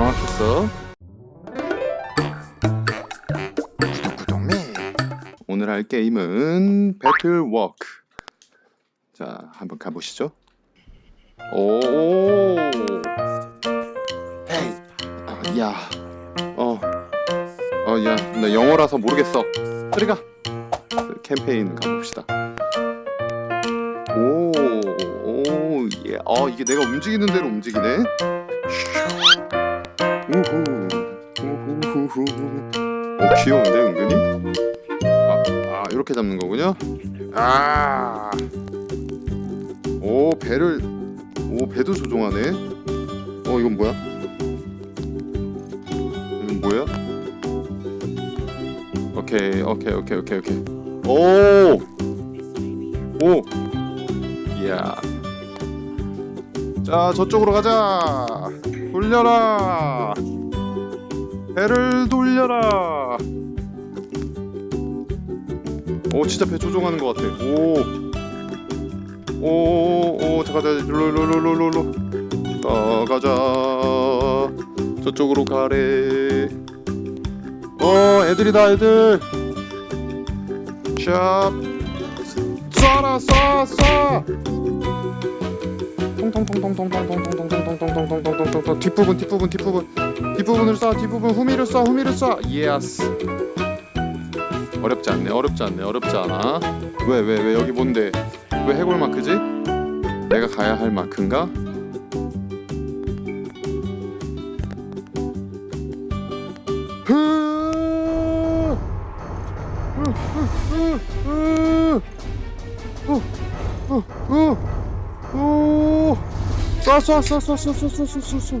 정확했어. 구독 구독매. 오늘 할 게임은 배틀 워크. 자, 한번 가보시죠. 오. 헤이. 아, 야. 어. 어, 야. 나 영어라서 모르겠어. 들어가. 캠페인 가봅시다. 오, 오, 예. 아, 이게 내가 움직이는 대로 움직이네. 우후, 우후후후. 오, 귀여운데, 은근히? 아, 아, 이렇게 잡는 거군요. 아, 오, 배를, 오, 배도 조종하네. 어, 이건 뭐야? 이건 뭐야? 오케이, 오케이, 오케이, 오케이, 오케이. 오, 오, 이야. 자, 저쪽으로 가자. 돌려라. 배를 돌려라. 오, 진짜 배 조종하는 것 같아. 오, 오, 오, 잠깐, 잠깐, 일로, 일로, 일로, 일로, 일로. 어, 가자. 저쪽으로 가래. 어, 애들이다, 애들. 샵. 쏴라, 쏴, 쏴. 통통통통통통통통통통통통통통통통통통 뒷부분 뒷부분 뒷부분 뒷부분을 쏴 뒷부분 후미를 쏴 후미를 쏴 예스 어렵지 않네 어렵지 않네 어렵지 않아 왜 왜 왜 여기 뭔데 왜 해골 마크지 내가 가야 할 마크인가 흐 오! 쏴쏴쏴쏴쏴쏴쏴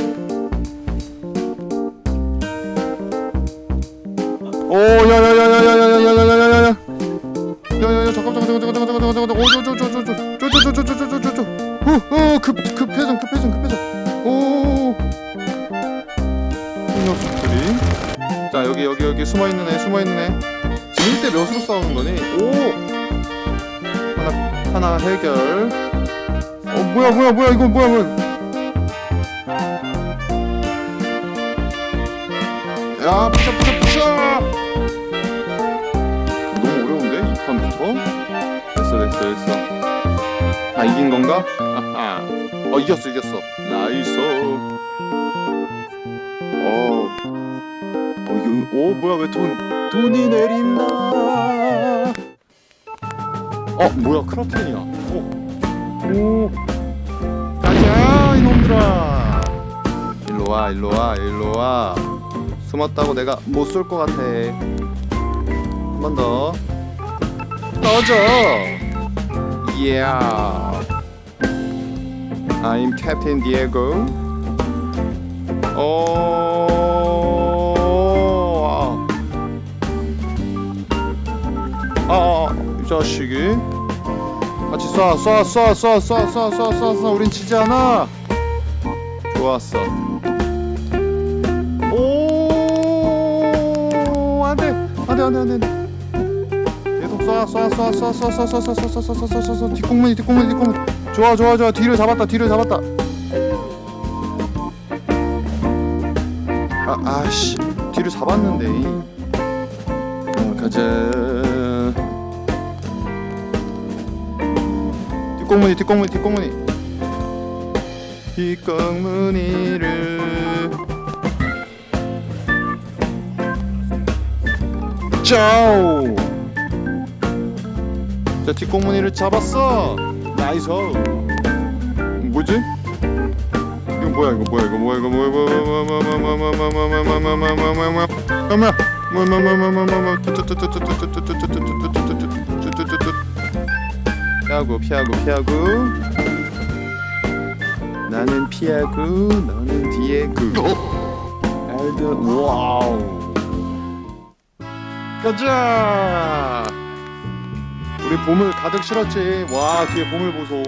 오 야야야야야야야야야야야야 야야야 잠깐 잠깐 잠깐 잠깐 잠깐 잠깐 잠깐 오저저저저저저저저저저저저저저저 어어급 급 회전 급 회전 급 회전 오 녀석들이 자 여기 여기 여기 숨어 있는 애 숨어 있는 애 지금 1대 몇으로 싸우는 거니 오 하나 하나 해결 어 뭐야 뭐야 뭐야 이거 뭐야 뭐야 야 부셔 부셔 부셔 됐어 됐어. 다 이긴 건가? 아하. 어 이겼어 이겼어. 나이스. 어, 어 이거 오 뭐야 왜 돈 돈이 내린다. 어 뭐야 크라켄이야. 오오. 가자 이놈들아. 일로 와 일로 와 일로 와. 숨었다고 내가 못 쏠 것 같아. 한 번 더. 떠져 Yeah I'm Captain Diego 어... 아, 이 자식이 같이 쏴, 쏴, 쏴, 쏴, 쏴, 쏴, 쏴, 쏴, 쏴, 우린 지지 않아. 좋았어. 오, 안 돼, 안 돼, 안 돼, 안 돼. 쏴, 쏴, 쏴, 쏴, 쏴, 쏴, 쏴, 쏴, 쏴, 쏴, 쏴, 쏴, 쏴, 쏴, 쏴, 뒷공문이, 뒷공문이, 뒷공문. 좋아, 좋아, 좋아. 뒤를 잡았다, 뒤를 잡았다. 아, 아씨, 뒤를 잡았는데. 어, 가자. 뒷공무니, 뒷공무니, 뒷공무니. 뒷공무니를. 짜오. 자 뒷꽁무니를 잡았어 나이스 뭐지? 이거 뭐야 이거 뭐야 이거 뭐야 이거 뭐야 뭐야 뭐야 피하고 피하고 피하고 나는 피하고 너는 디에그 알드 와우 가자 우리 보물 가득 실었지 와 뒤에 보물 보소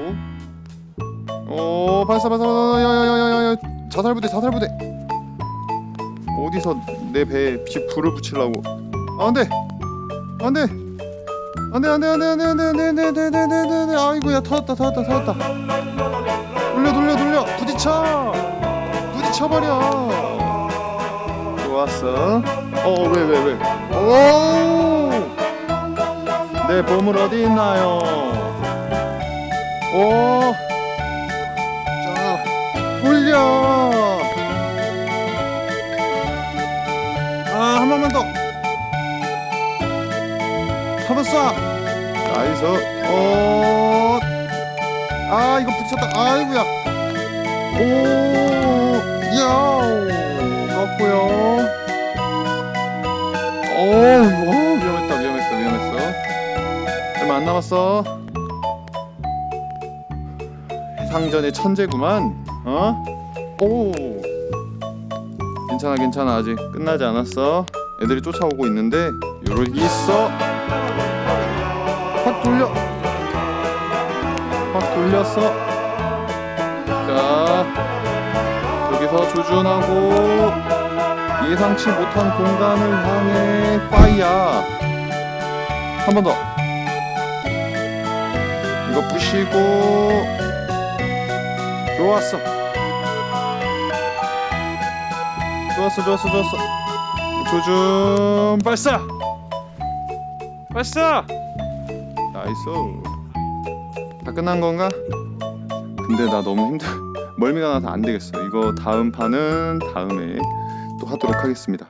어 발사 발사 발사 야야야야야 자살 부대 자살 부대 어디서 내 배에 비 불을 붙이려고 아, 안돼 안돼 안돼 안돼 안돼 안돼 안돼 안돼 안돼 안돼 안돼 안돼 안돼 아이고야 터졌다 터졌다 터졌다 돌려 돌려 돌려 부딪혀 부딪혀 버려 좋았어 어왜왜 왜, 오 내 보물 어디 있나요 오 자, 돌려. 아, 한 번만 더. 잡았어. 나이스. 어. 아, 이거 붙였다. 아이고야. 오, 야우. 넣고요. 오, 오, 얼마 안 남았어. 해상전의 천재구만. 어? 오. 괜찮아, 괜찮아. 아직 끝나지 않았어. 애들이 쫓아오고 있는데 요렇게 있어. 확 돌려. 확 돌렸어. 자, 여기서 조준하고 예상치 못한 공간을 향해 파이야. 한 번 더. 이거 부시고 좋았어. 좋았어, 좋았어, 좋았어. 조준 발사. 발사. 나이스. 다 끝난 건가? 근데 나 너무 힘들. 멀미가 나서 안 되겠어. 이거 다음 판은 다음에 또 하도록 하겠습니다.